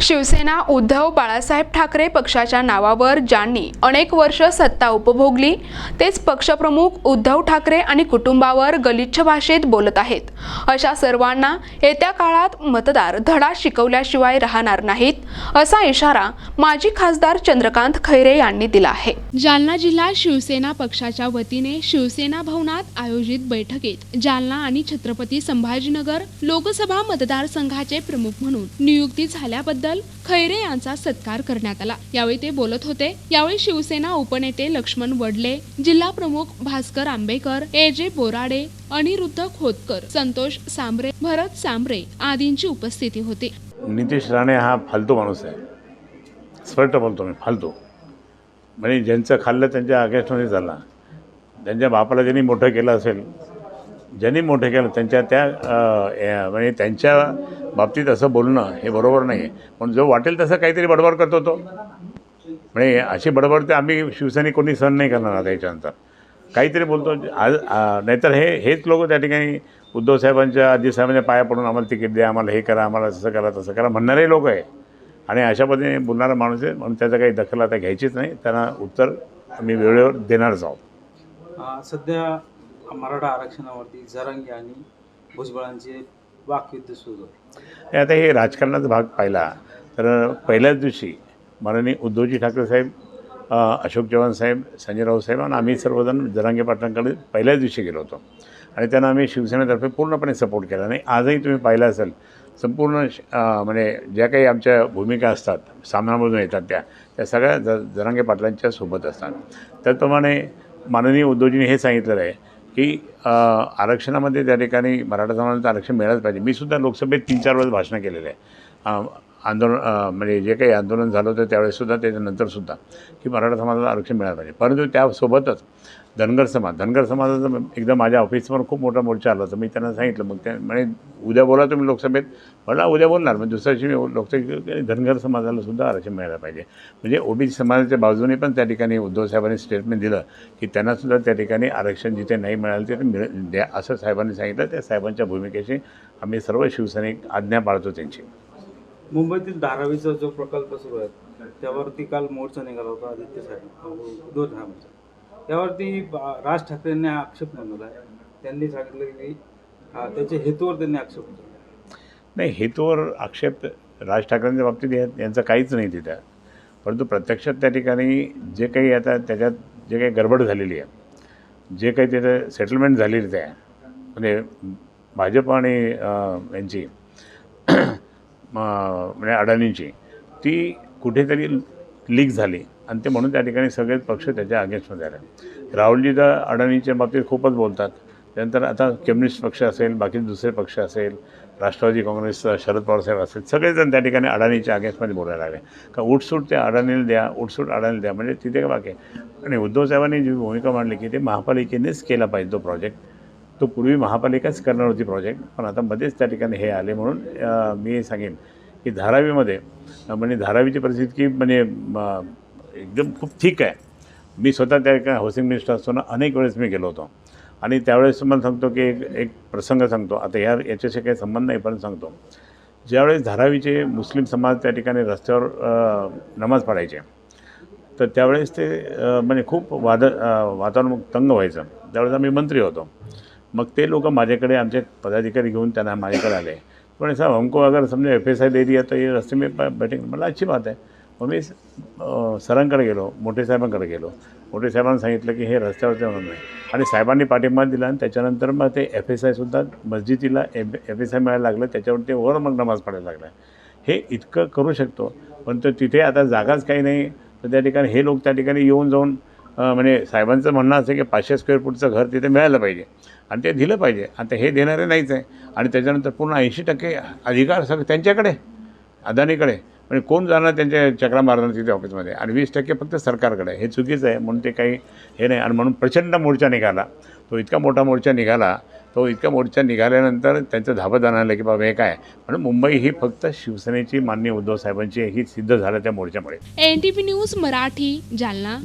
शिवसेना उद्धव बाळासाहेब ठाकरे पक्षाच्या नावावर ज्यांनी अनेक वर्ष सत्ता उपभोगली तेच पक्षप्रमुख उद्धव ठाकरे आणि कुटुंबावर गलिच्छ भाषेत बोलत आहेत. अशा सर्वांना येत्या काळात मतदार धडा शिकवल्याशिवाय राहणार नाहीत असा इशारा माजी खासदार चंद्रकांत खैरे यांनी दिला आहे. जालना जिल्हा शिवसेना पक्षाच्या वतीने शिवसेना भवनात आयोजित बैठकीत जालना आणि छत्रपती संभाजीनगर लोकसभा मतदारसंघाचे प्रमुख म्हणून नियुक्ती झाल्याबद्दल खैरे यांचा सत्कार करण्यात आला. यावेळी ते बोलत होते. यावेळी शिवसेना उपनेते लक्ष्मण वडले जिल्हा प्रमुख भास्कर आंबेकर ए जे बोराडे अनिरुद्ध खोतकर संतोष सांबरे भरत सांबरे आदींची उपस्थिती होती. नितीश राणे हा फालतू माणूस आहे. स्पष्ट बोलतो मी फालतू. म्हणजे ज्यांचं खाल्लं त्यांच्या अगेस्टमध्ये झाला. त्यांच्या बापाला ज्यांनी मोठं केलं असेल ज्यांनी मोठं केलं त्यांच्या त्या म्हणजे त्यांच्या बाबतीत असं बोलणं हे बरोबर नाही आहे पण जो वाटेल तसं काहीतरी बडबड करतो तो. म्हणजे अशी बडबड ते आम्ही शिवसैनिक कोणी सहन नाही करणार आता याच्यानंतर. काहीतरी बोलतो. आज नाहीतर हे हेच लोक त्या ठिकाणी उद्धव साहेबांच्या अजित साहेबांच्या पाया पडून आम्हाला तिकीट द्या आम्हाला हे करा आम्हाला तसं करा तसं करा म्हणणारे लोक आहे. आणि अशा पद्धतीने बोलणारा माणूस आहे. म्हणून त्याचा काही दखल आता घ्यायचीच नाही. त्यांना उत्तर आम्ही वेळेवर देणारच आहोत. सध्या मराठा आरक्षणावरती जरांगे आणि भुजबळांचे वाकयुद्ध सुरू आता हे राजकारणाचा भाग पाहिला तर पहिल्याच दिवशी माननीय उद्धवजी ठाकरे साहेब अशोक चव्हाण साहेब संजय राऊत साहेब आणि आम्ही सर्वजण जरांगे पाटलांकडे पहिल्याच दिवशी गेलो होतो. आणि त्यांना आम्ही शिवसेनेतर्फे पूर्णपणे सपोर्ट केला. आणि आजही तुम्ही पाहिलं असेल संपूर्ण श- म्हणजे ज्या काही आमच्या भूमिका असतात सामनामधून येतात त्या त्या सगळ्या ज जरांगे पाटलांच्या सोबत असतात. त्याचप्रमाणे माननीय उद्धवजींनी हे सांगितलेलं आहे की आरक्षणामध्ये त्या ठिकाणी मराठा समाजाचं आरक्षण मिळालंच पाहिजे. मी सुद्धा लोकसभेत तीन चार वेळेस भाषणं केलेलं आहे. आंदोलन म्हणजे जे काही आंदोलन झालं होतं त्यावेळेससुद्धा त्याच्यानंतरसुद्धा की मराठा समाजाला आरक्षण मिळालं पाहिजे. परंतु त्यासोबतच धनगर समाज धनगर समाजाचा एकदा माझ्या ऑफिसवर खूप मोठा मोर्चा आला होता. मी त्यांना सांगितलं मग त्या म्हणजे उद्या बोला तुम्ही लोकसभेत. मला उद्या बोलणार. मग दुसऱ्या दिवशी मी लोकसभेत धनगर समाजाला सुद्धा आरक्षण मिळायला पाहिजे. म्हणजे ओबीसी समाजाच्या बाजूने पण त्या ठिकाणी उद्धव साहेबांनी स्टेटमेंट दिलं की त्यांनासुद्धा त्या ठिकाणी आरक्षण जिथे नाही मिळालं तिथे मिळ द्या असं साहेबांनी सांगितलं. त्या साहेबांच्या भूमिकेशी आम्ही सर्व शिवसैनिक आज्ञा पाळतो त्यांची. मुंबईतील धारावीचा जो प्रकल्प सुरू आहे त्यावरती काल मोर्चा निघाला होता आदित्य साहेब. दोन ठाकरेंचा त्यावरती बा- राज ठाकरेंनी आक्षेप नोंदवला त्यांनी सांगितलं की त्याच्या हेतूवर त्यांनी आक्षेप नाही हेतूवर आक्षेप राज ठाकरेंच्या बाबतीत या- यांचं काहीच नाही तिथं. परंतु प्रत्यक्षात त्या ठिकाणी जे काही आता त्याच्यात जे काही गडबड झालेली आहे जे काही त्याचं सेटलमेंट झालेली आहे म्हणजे भाजप आणि यांची म्हणजे अडाणींची ती कुठेतरी लीक झाली. आणि ते म्हणून त्या ठिकाणी सगळेच पक्ष त्याच्या अगेन्स्टमध्ये आले. राहुलजी तर अडाणींच्या बाबतीत खूपच बोलतात. त्यानंतर आता कम्युनिस्ट पक्ष असेल बाकी दुसरे पक्ष असेल राष्ट्रवादी काँग्रेस शरद पवार साहेब असेल सगळेजण त्या ठिकाणी अडाणीच्या अगेन्स्टमध्ये बोलायला लागले. का उठसूट त्या अडाणीला द्या उठसूट अडाणीला द्या म्हणजे तिथे काय बाकी आहे. आणि उद्धव साहेबांनी जी भूमिका मांडली की ते महापालिकेनेच केला पाहिजे तो प्रोजेक्ट तो पूर्वी महापालिकाच करणार होती प्रोजेक्ट पण आता मध्येच त्या ठिकाणी हे आले म्हणून मी हे सांगेन की धारावीमध्ये म्हणजे धारावीची परिस्थिती म्हणजे एकदम खूप ठीक आहे. मी स्वतः त्या एका हाऊसिंग मिनिस्टर असताना अनेक वेळेस मी गेलो होतो. आणि त्यावेळेस मला सांगतो की एक एक प्रसंग सांगतो. आता या याच्याशी काही संबंध नाही पण सांगतो. ज्यावेळेस धारावीचे मुस्लिम समाज त्या ठिकाणी रस्त्यावर नमाज पडायचे तर त्यावेळेस ते म्हणजे खूप वाद वातावरण तंग व्हायचं. त्यावेळेस आम्ही मंत्री होतो. मग ते लोक माझ्याकडे आमचे पदाधिकारी घेऊन त्यांना माझ्याकडे आले. पण साहब हमको अगर समजा एफ एस आय दे दिया तर ये रस्ते में ब- मला अच्छी बात आहे मग मी सरांकडे गेलो मोठे साहेबांकडे गेलो. मोठे साहेबांना सांगितलं की हे रस्त्यावरती होणार नाही आणि साहेबांनी पाठिंबा दिला आणि त्याच्यानंतर मग ते एफ एस आयसुद्धा मस्जिदीला एफ एफ एस आय मिळायला लागलं. त्याच्यावर ते वर मग नमाज पडायला लागला. हे इतकं करू शकतो. पण तो तिथे आता जागाच काही नाही. तर त्या ठिकाणी हे लोक त्या ठिकाणी येऊन जाऊन म्हणजे साहेबांचं म्हणणं असं की पाचशे स्क्वेअर फूटचं घर तिथे मिळालं पाहिजे. आणि ते दिलं पाहिजे. आणि ते हे देणारे नाहीच आहे. आणि त्याच्यानंतर पूर्ण ऐंशी टक्के अधिकार सगळे त्यांच्याकडे अदानीकडे. म्हणजे कोण जाणार त्यांच्या चक्रा मारणार तिथे ऑफिसमध्ये? आणि वीस टक्के फक्त सरकारकडे. हे चुकीचं आहे. म्हणून ते काही हे नाही. आणि म्हणून प्रचंड मोर्चा निघाला. तो इतका मोठा मोर्चा निघाला. तो इतका मोर्चा निघाल्यानंतर त्यांचं धाबं जाणार की बाबा हे काय? म्हणून मुंबई ही फक्त शिवसेनेची मान्य उद्धव साहेबांची ही सिद्ध झालं त्या मोर्चामुळे. N T P news Marathi Jalna.